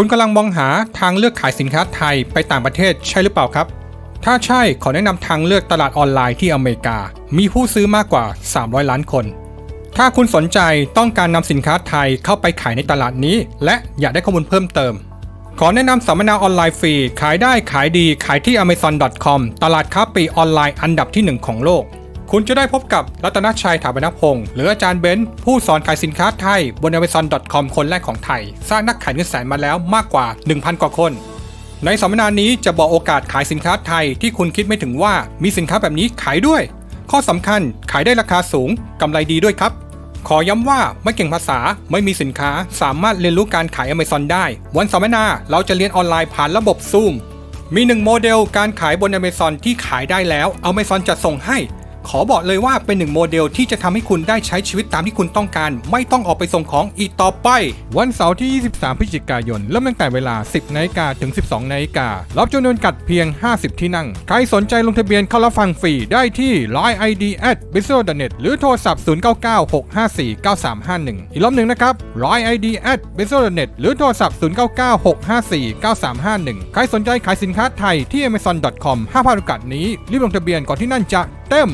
คุณกำลังมองหาทางเลือกขายสินค้าไทยไปต่างประเทศใช่หรือเปล่าครับ ถ้าใช่ขอแนะนำทางเลือกตลาดออนไลน์ที่อเมริกา มีผู้ซื้อมากกว่า 300 ล้านคน ถ้าคุณสนใจต้องการนำสินค้าไทยเข้าไปขายในตลาดนี้ และอยากได้ข้อมูลเพิ่มเติม ขอแนะนำสัมมนาออนไลน์ฟรี ขายได้ขายดีขายที่ amazon.com ตลาดค้าปลีกออนไลน์อันดับที่ 1 ของโลก คุณจะได้พบกับรัตนชัยถาปนพงศ์หรืออาจารย์เบนซ์ผู้สอนขายสินค้าไทยบน amazon.com คนแรกของไทย สร้างนักขายเงินแสนมาแล้วมากกว่า 1,000 กว่าคน ในสัมมนานี้จะบอกโอกาสขายสินค้าไทยที่คุณคิดไม่ถึงว่ามีสินค้าแบบนี้ขายด้วย ข้อสำคัญขายได้ราคาสูงกำไรดีด้วยครับ ขอย้ำว่าไม่เก่งภาษาไม่มีสินค้าสามารถเรียนรู้การขาย Amazon ได้ วันสัมมนาเราจะเรียนออนไลน์ผ่านระบบ Zoom มีหนึ่งโมเดลการขายบน Amazon ที่ขายได้แล้ว Amazon จะส่งให้ ขอบอกเลยว่าเป็นหนึ่งโมเดลที่จะทำให้คุณได้ใช้ชีวิตตามที่คุณต้องการ ไม่ต้องออกไปส่งของอีกต่อไป วันเสาร์ที่ 23 พฤศจิกายน เริ่มตั้งแต่เวลา 10นาฬิกาถึง 12นาฬิการอบจำนวนกัดเพียง 50 ที่นั่ง ใครสนใจลงทะเบียนเข้ารับฟังฟรีได้ที่ Line ID at b i s o n e t หรือโทรศัพท์ 0996549351 อีกรอบหนึ่งนะครับ Line ID at b i s o n e t หรือโทรศัพท์ 0996549351 ใครสนใจขายสินค้าไทยที่ amazon.com 5,000โอกาสนี้ รีบลงทะเบียนก่อนที่นั่นจะเต็ม